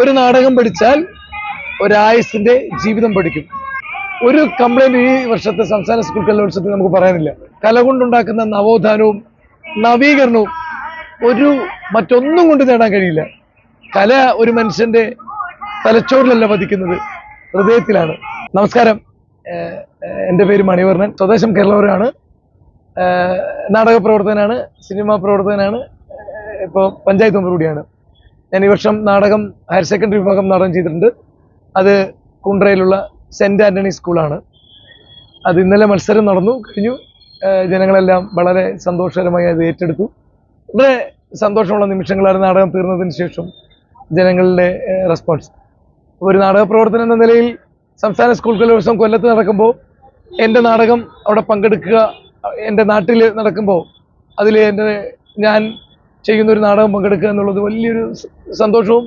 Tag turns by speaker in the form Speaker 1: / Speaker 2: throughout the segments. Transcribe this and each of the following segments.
Speaker 1: ഒരു നാടകം പഠിച്ചാൽ ഒരായുസിന്റെ ജീവിതം പഠിക്കും. ഒരു കംപ്ലൈന്റ് ഈ വർഷത്തെ സംസ്ഥാന സ്കൂൾ കലോത്സവത്തിൽ നമുക്ക് പറയാനില്ല. കല കൊണ്ടുണ്ടാക്കുന്ന നവോത്ഥാനവും നവീകരണവും ഒരു മറ്റൊന്നും കൊണ്ട് നേടാൻ കഴിയില്ല. കല ഒരു മനുഷ്യന്റെ തലച്ചോറിലല്ല വധിക്കുന്നത് ഹൃദയത്തിലാണ്. നമസ്കാരം. എന്റെ പേര് മണിവർണൻ. സ്വദേശം കേരളവരാണ്. നാടക പ്രവർത്തകനാണ് സിനിമാ പ്രവർത്തകനാണ് ഇപ്പോൾ പഞ്ചായത്ത് മെമ്പർ കൂടിയാണ്. ഞാൻ ഈ വർഷം നാടകം ഹയർ സെക്കൻഡറി വിഭാഗം നാടകം ചെയ്തിട്ടുണ്ട്. അത് കുണ്ട്രയിലുള്ള സെന്റ് ആന്റണി സ്കൂളാണ്. അത് ഇന്നലെ മത്സരം നടന്നു കഴിഞ്ഞു. ജനങ്ങളെല്ലാം വളരെ സന്തോഷകരമായി അത് ഏറ്റെടുത്തു. വളരെ സന്തോഷമുള്ള നിമിഷങ്ങളാണ് നാടകം തീർന്നതിന് ശേഷം ജനങ്ങളുടെ റെസ്പോൺസ് ഒരു നാടക പ്രവർത്തനം എന്ന നിലയിൽ സംസ്ഥാന സ്കൂൾ കലോത്സവം കൊല്ലത്ത് നടക്കുമ്പോൾ എന്റെ നാടകം അവിടെ പങ്കെടുക്കുക എന്റെ നാട്ടിൽ നടക്കുമ്പോൾ അതിൽ എന്റെ ഞാൻ ചെയ്യുന്ന ഒരു നാടകം പങ്കെടുക്കുക എന്നുള്ളത് വലിയൊരു സന്തോഷവും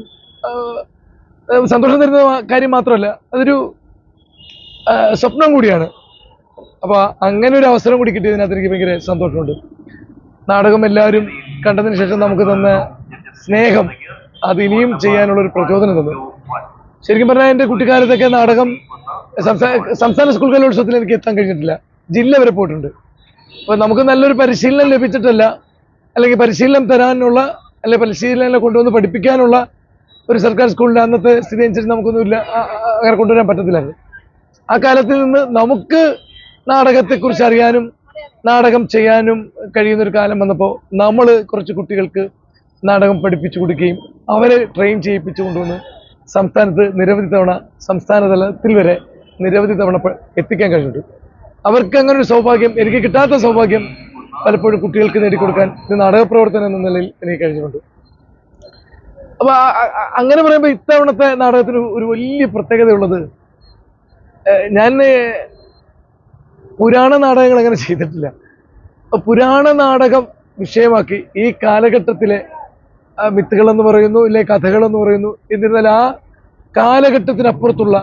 Speaker 1: സന്തോഷം തരുന്ന കാര്യം മാത്രമല്ല അതൊരു സ്വപ്നം കൂടിയാണ്. അപ്പോൾ അങ്ങനെ ഒരു അവസരം കൂടി കിട്ടിയതിനകത്ത് എനിക്ക് ഭയങ്കര സന്തോഷമുണ്ട്. നാടകം എല്ലാവരും കണ്ടതിന് ശേഷം നമുക്ക് തന്ന സ്നേഹം അത് ഇനിയും ചെയ്യാനുള്ള ഒരു പ്രചോദനം തന്നു. ശരിക്കും പറഞ്ഞാൽ എന്റെ കുട്ടിക്കാലത്തൊക്കെ നാടകം സംസ്ഥാന സ്കൂൾ കലോത്സവത്തിൽ എനിക്ക് എത്താൻ കഴിഞ്ഞിട്ടില്ല. ജില്ല വരെ പോയിട്ടുണ്ട്. അപ്പോൾ നമുക്ക് നല്ലൊരു പരിശീലനം ലഭിച്ചിട്ടല്ല അല്ലെങ്കിൽ പരിശീലനം തരാനുള്ള അല്ലെങ്കിൽ പരിശീലനം കൊണ്ടുവന്ന് പഠിപ്പിക്കാനുള്ള ഒരു സർക്കാർ സ്കൂളിന്റെ അന്നത്തെ സ്ഥിതി അനുസരിച്ച് നമുക്കൊന്നുമില്ല അങ്ങനെ കൊണ്ടുവരാൻ പറ്റത്തില്ലായിരുന്നു. ആ കാലത്തിൽ നിന്ന് നമുക്ക് നാടകത്തെക്കുറിച്ച് അറിയാനും നാടകം ചെയ്യാനും കഴിയുന്ന ഒരു കാലം വന്നപ്പോൾ നമ്മൾ കുറച്ച് കുട്ടികൾക്ക് നാടകം പഠിപ്പിച്ചു കൊടുക്കുകയും അവരെ ട്രെയിൻ ചെയ്യിപ്പിച്ചു കൊണ്ടുവന്ന് സംസ്ഥാനത്ത് നിരവധി തവണ സംസ്ഥാന തലത്തിൽ വരെ നിരവധി തവണ എത്തിക്കാൻ കഴിഞ്ഞിട്ടുണ്ട്. അവർക്ക് അങ്ങനെ ഒരു സൗഭാഗ്യം എനിക്ക് കിട്ടാത്ത സൗഭാഗ്യം പലപ്പോഴും കുട്ടികൾക്ക് നേടിക്കൊടുക്കാൻ ഇത് നാടക പ്രവർത്തനം എന്ന നിലയിൽ എനിക്ക് കഴിഞ്ഞിട്ടുണ്ട്. അപ്പൊ അങ്ങനെ പറയുമ്പോൾ ഇത്തവണത്തെ നാടകത്തിന് ഒരു വലിയ പ്രത്യേകതയുള്ളത് ഞാൻ പുരാണ നാടകങ്ങൾ അങ്ങനെ ചെയ്തിട്ടില്ല. പുരാണ നാടകം വിഷയമാക്കി ഈ കാലഘട്ടത്തിലെ എന്ന് പറയുന്നു ഇല്ലെ എന്ന് പറയുന്നു എന്നിരുന്നാൽ ആ കാലഘട്ടത്തിനപ്പുറത്തുള്ള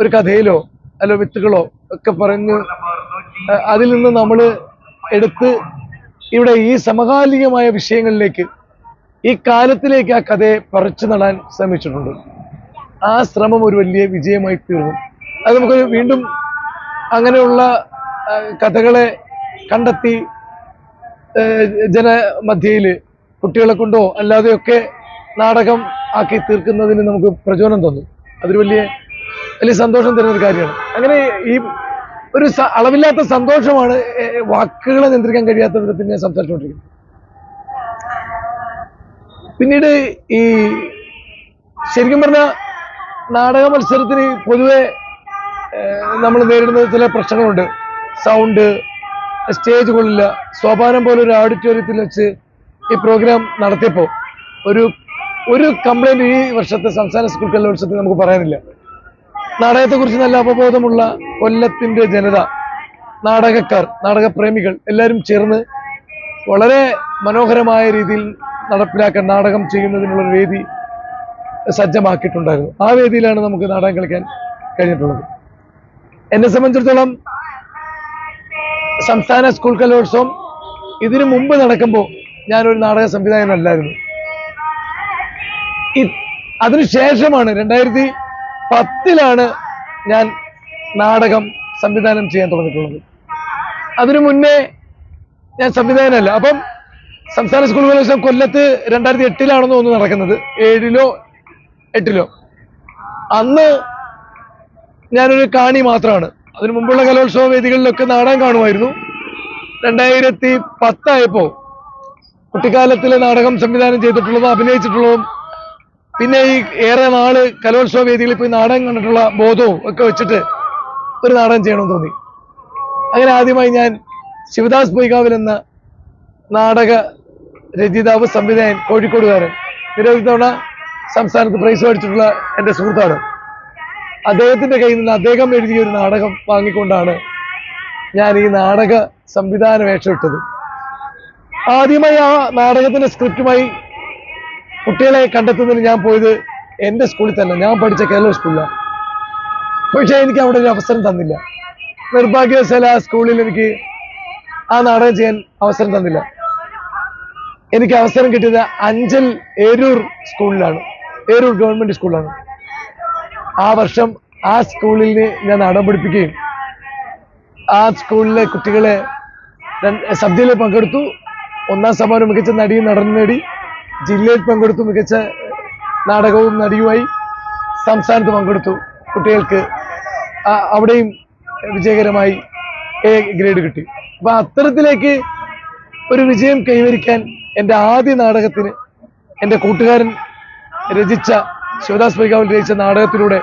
Speaker 1: ഒരു കഥയിലോ അല്ലോ മിത്തുകളോ ഒക്കെ പറഞ്ഞ് അതിൽ നിന്ന് നമ്മൾ എടുത്ത് ഇവിടെ ഈ സമകാലികമായ വിഷയങ്ങളിലേക്ക് ഈ കാലത്തിലേക്ക് ആ കഥയെ പറിച്ചു നടാൻ ശ്രമിച്ചിട്ടുണ്ട്. ആ ശ്രമം ഒരു വലിയ വിജയമായി തീർന്നു. അത് നമുക്ക് വീണ്ടും അങ്ങനെയുള്ള കഥകളെ കണ്ടെത്തി ജനമധ്യയിൽ കുട്ടികളെ കൊണ്ടോ അല്ലാതെയൊക്കെ നാടകം ആക്കി തീർക്കുന്നതിന് നമുക്ക് പ്രചോദനം തന്നു. അതൊരു വലിയ വലിയ സന്തോഷം തരുന്ന ഒരു കാര്യമാണ്. അങ്ങനെ ഈ ഒരു അളവില്ലാത്ത സന്തോഷമാണ് വാക്കുകളെ നിയന്ത്രിക്കാൻ കഴിയാത്ത വിധത്തിൽ ഞാൻ സംസാരിച്ചുകൊണ്ടിരിക്കുന്നത്. പിന്നീട് ഈ ശരിക്കും പറഞ്ഞ നാടക മത്സരത്തിന് പൊതുവെ നമ്മൾ നേരിടുന്ന ചില പ്രശ്നങ്ങളുണ്ട്. സൗണ്ട് സ്റ്റേജ് കൊള്ളില്ല. സോപാനം പോലെ ഒരു ഓഡിറ്റോറിയത്തിൽ വെച്ച് ഈ പ്രോഗ്രാം നടത്തിയപ്പോൾ ഒരു ഒരു കംപ്ലൈന്റ് ഈ വർഷത്തെ സംസ്ഥാന സ്കൂൾ കലോത്സവത്തിൽ നമുക്ക് പറയാനില്ല. നാടകത്തെക്കുറിച്ച് നല്ല അവബോധമുള്ള കൊല്ലത്തിന്റെ ജനത നാടകക്കാർ നാടകപ്രേമികൾ എല്ലാവരും ചേർന്ന് വളരെ മനോഹരമായ രീതിയിൽ നടപ്പിലാക്കാൻ നാടകം ചെയ്യുന്നതിനുള്ള ഒരു വേദി സജ്ജമാക്കിയിട്ടുണ്ടായിരുന്നു. ആ വേദിയിലാണ് നമുക്ക് നാടകം കളിക്കാൻ കഴിഞ്ഞിട്ടുള്ളത്. എന്നെ സംബന്ധിച്ചിടത്തോളം സംസ്ഥാന സ്കൂൾ കലോത്സവം ഇതിനു മുമ്പ് നടക്കുമ്പോൾ ഞാനൊരു നാടക സംവിധായകനല്ലായിരുന്നു. അതിനുശേഷമാണ് രണ്ടായിരത്തി പത്തിലാണ് ഞാൻ നാടകം സംവിധാനം ചെയ്യാൻ തുടങ്ങിയിട്ടുള്ളത്. അതിനു മുന്നേ ഞാൻ സംവിധായകനല്ല. അപ്പം സംസ്ഥാന സ്കൂൾ കലോത്സവം കൊല്ലത്ത് രണ്ടായിരത്തി എട്ടിലാണെന്ന് തോന്നുന്നു നടക്കുന്നത്. ഏഴിലോ എട്ടിലോ. അന്ന് ഞാനൊരു കാണി മാത്രമാണ് അതിനു മുമ്പുള്ള കലോത്സവ വേദികളിലൊക്കെ നാടകം കാണുമായിരുന്നു. രണ്ടായിരത്തി പത്തായപ്പോ കുട്ടിക്കാലത്തിലെ നാടകം സംവിധാനം ചെയ്തിട്ടുള്ളതും അഭിനയിച്ചിട്ടുള്ളതും പിന്നെ ഈ ഏറെ നാൾ കലോത്സവ വേദികളിൽ പോയി നാടകം കണ്ടിട്ടുള്ള ബോധവും ഒക്കെ വെച്ചിട്ട് ഒരു നാടകം ചെയ്യണമെന്ന് തോന്നി. അങ്ങനെ ആദ്യമായി ഞാൻ ശിവദാസ് പൊയ്കാവിൽ എന്ന നാടക രചയിതാവ് സംവിധായകൻ കോഴിക്കോടുകാരൻ നിരവധി തവണ സംസ്ഥാനത്ത് പ്രൈസ് മേടിച്ചിട്ടുള്ള എന്റെ സുഹൃത്താണ്. അദ്ദേഹത്തിന്റെ കയ്യിൽ നിന്ന് അദ്ദേഹം എഴുതിയ ഒരു നാടകം വാങ്ങിക്കൊണ്ടാണ് ഞാൻ ഈ നാടക സംവിധാന വേഷം ഇട്ടത്. ആദ്യമായി ആ നാടകത്തിന്റെ സ്ക്രിപ്റ്റുമായി കുട്ടികളെ കണ്ടെത്തുന്നതിന് ഞാൻ പോയത് എന്റെ സ്കൂളിൽ തന്നെ. ഞാൻ പഠിച്ച കേരള സ്കൂളിലാണ് പക്ഷേ എനിക്ക് അവിടെ ഒരു അവസരം തന്നില്ല. നിർഭാഗ്യവശാൽ ആ സ്കൂളിൽ എനിക്ക് ആ നാടകം ചെയ്യാൻ അവസരം തന്നില്ല. എനിക്ക് അവസരം കിട്ടിയത് അഞ്ചൽ ഏരൂർ സ്കൂളിലാണ്. ഏരൂർ ഗവൺമെന്റ് സ്കൂളിലാണ്. ആ വർഷം ആ സ്കൂളിൽ ഞാൻ നാടകം പഠിപ്പിക്കുകയും ആ സ്കൂളിലെ കുട്ടികളെ സദ്യയിൽ പങ്കെടുത്തു. ഒന്നാം സമ്മാനം മികച്ച നടിയും നടനും നേടി. ജില്ലയിൽ പങ്കെടുത്തു മികച്ച നാടകവും നടിയുമായി സംസ്ഥാനത്ത് പങ്കെടുത്തു. കുട്ടികൾക്ക് അവിടെയും വിജയകരമായി എ ഗ്രേഡ് കിട്ടി. അപ്പൊ അത്തരത്തിലേക്ക് ഒരു വിജയം കൈവരിക്കാൻ എന്റെ ആദ്യ നാടകത്തിന് എന്റെ കൂട്ടുകാരൻ രചിച്ച ശിവദാസ് പൈകാവൽ രചിച്ച നാടകത്തിലൂടെ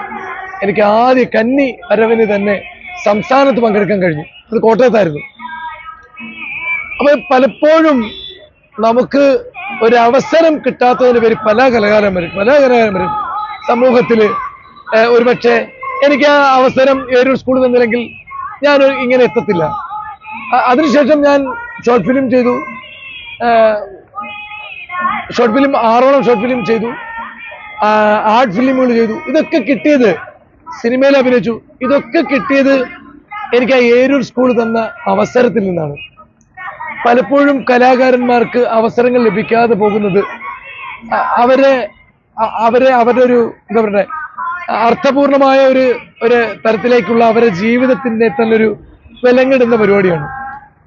Speaker 1: എനിക്ക് ആദ്യ കന്നി അരവിന് തന്നെ സംസ്ഥാനത്ത് പങ്കെടുക്കാൻ കഴിഞ്ഞു. അത് കോട്ടയത്തായിരുന്നു. അപ്പൊ പലപ്പോഴും നമുക്ക് ഒരു അവസരം കിട്ടാത്തതിന് പേര് പല കലാകാരന്മാരും പല കലാകാരന്മാരും സമൂഹത്തിൽ ഒരുപക്ഷെ എനിക്ക് ആ അവസരം ഏതൊരു സ്കൂളിൽ നിന്നില്ലെങ്കിൽ ഞാൻ ഇങ്ങനെ എത്തത്തില്ല. അതിനുശേഷം ഞാൻ ഷോർട്ട് ഫിലിം ചെയ്തു. ഷോർട്ട് ഫിലിം ആറോളം ഷോർട്ട് ഫിലിം ചെയ്തു. ആർട്ട് ഫിലിമുകൾ ചെയ്തു. ഇതൊക്കെ കിട്ടിയത് സിനിമയിൽ അഭിനയിച്ചു. ഇതൊക്കെ കിട്ടിയത് എനിക്ക് ആ ഏരൂർ സ്കൂൾ തന്ന അവസരത്തിൽ നിന്നാണ്. പലപ്പോഴും കലാകാരന്മാർക്ക് അവസരങ്ങൾ ലഭിക്കാതെ പോകുന്നത് അവരെ അവരെ അവരുടെ ഒരു എന്താ പറയുക അർത്ഥപൂർണമായ ഒരു ഒരു തരത്തിലേക്കുള്ള അവരെ ജീവിതത്തിന്റെ തന്നെ ഒരു വിലങ്ങിടുന്ന പരിപാടിയാണ്.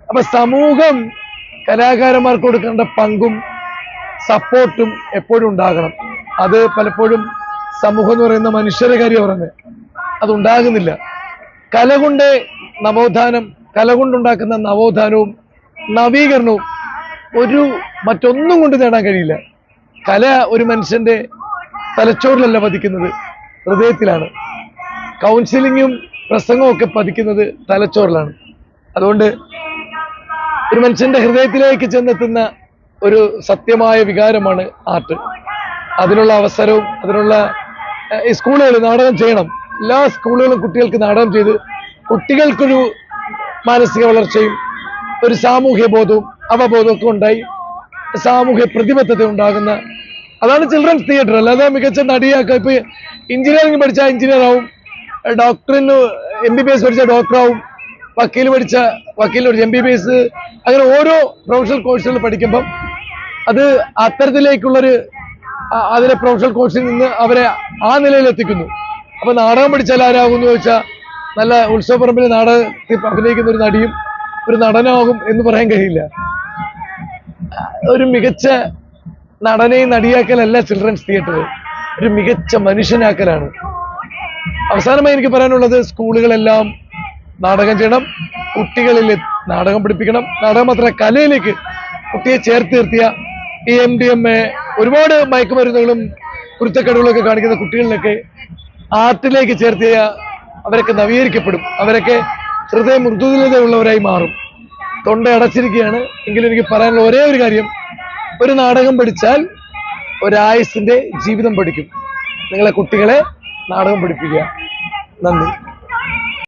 Speaker 1: അപ്പൊ സമൂഹം കലാകാരന്മാർക്ക് കൊടുക്കേണ്ട പങ്കും സപ്പോർട്ടും എപ്പോഴും ഉണ്ടാകണം. അത് പലപ്പോഴും സമൂഹം എന്ന് പറയുന്ന മനുഷ്യരെ കാര്യം പറഞ്ഞ് അതുണ്ടാകുന്നില്ല. കല കൊണ്ട് നവോത്ഥാനം കല കൊണ്ടുണ്ടാക്കുന്ന നവോത്ഥാനവും നവീകരണവും ഒരു മറ്റൊന്നും കൊണ്ട് നേടാൻ കഴിയില്ല. കല ഒരു മനുഷ്യന്റെ തലച്ചോറിലല്ല പതിക്കുന്നത് ഹൃദയത്തിലാണ്. കൗൺസിലിങ്ങും പ്രസംഗവും ഒക്കെ പതിക്കുന്നത് തലച്ചോറിലാണ്. അതുകൊണ്ട് ഒരു മനുഷ്യന്റെ ഹൃദയത്തിലേക്ക് ചെന്നെത്തുന്ന ഒരു സത്യമായ വികാരമാണ് ആർട്ട്. അതിനുള്ള അവസരവും അതിനുള്ള ഈ സ്കൂളുകൾ നാടകം ചെയ്യണം. എല്ലാ സ്കൂളുകളും കുട്ടികൾക്ക് നാടകം ചെയ്ത് കുട്ടികൾക്കൊരു മാനസിക വളർച്ചയും ഒരു സാമൂഹ്യ ബോധവും അവബോധവും ഒക്കെ ഉണ്ടായി. സാമൂഹ്യ പ്രതിബദ്ധത ഉണ്ടാകുന്ന അതാണ് ചിൽഡ്രൻസ് തിയേറ്റർ അല്ലാതെ മികച്ച നടിയാക്കുക ഇപ്പൊ എഞ്ചിനീയറിംഗ് പഠിച്ച എഞ്ചിനീയർ ആവും ഡോക്ടറിന് എം ബി ബി എസ് പഠിച്ച ഡോക്ടറാവും വക്കീൽ പഠിച്ച വക്കീൽ പഠിച്ച എം ബി ബി എസ് അങ്ങനെ ഓരോ പ്രൊഫഷണൽ കോഴ്സുകൾ പഠിക്കുമ്പം അത് അത്തരത്തിലേക്കുള്ളൊരു അതിലെ പ്രൊഫഷണൽ കോഴ്സിൽ നിന്ന് അവരെ ആ നിലയിൽ എത്തിക്കുന്നു അപ്പൊ നാടകം പഠിച്ചാൽ ആരാകുമെന്ന് ചോദിച്ചാൽ നല്ല ഉത്സവപ്പറമ്പിൽ നാടകത്തിൽ അഭിനയിക്കുന്ന ഒരു നടിയും ഒരു നടനാകും എന്ന് പറയാൻ കഴിയില്ല. ഒരു മികച്ച നടനെയും നടിയാക്കലല്ല ചിൽഡ്രൻസ് തിയേറ്റർ ഒരു മികച്ച മനുഷ്യനാക്കലാണ്. അവസാനമായി എനിക്ക് പറയാനുള്ളത് സ്കൂളുകളെല്ലാം നാടകം ചെയ്യണം കുട്ടികളിൽ നാടകം പഠിപ്പിക്കണം. നാടകം മാത്രമല്ല കലയിലേക്ക് കുട്ടിയെ ചേർത്ത് നിർത്തിയ ഈ എം ഡി എം എ ഒരുപാട് മയക്കുമരുന്നുകളും കുരുത്തക്കടുകളൊക്കെ കാണിക്കുന്ന കുട്ടികളിലൊക്കെ ആർട്ടിലേക്ക് ചേർത്തിയ അവരൊക്കെ നവീകരിക്കപ്പെടും. അവരൊക്കെ ഹൃദയ മൃദുലതയുള്ളവരായി മാറും. തൊണ്ട അടച്ചിരിക്കുകയാണ്. എങ്കിലും എനിക്ക് പറയാനുള്ള ഒരേ ഒരു കാര്യം. ഒരു നാടകം പഠിച്ചാൽ ഒരായുസിന്റെ ജീവിതം പഠിക്കും. നിങ്ങളെ കുട്ടികളെ നാടകം പഠിപ്പിക്കുക. നന്ദി.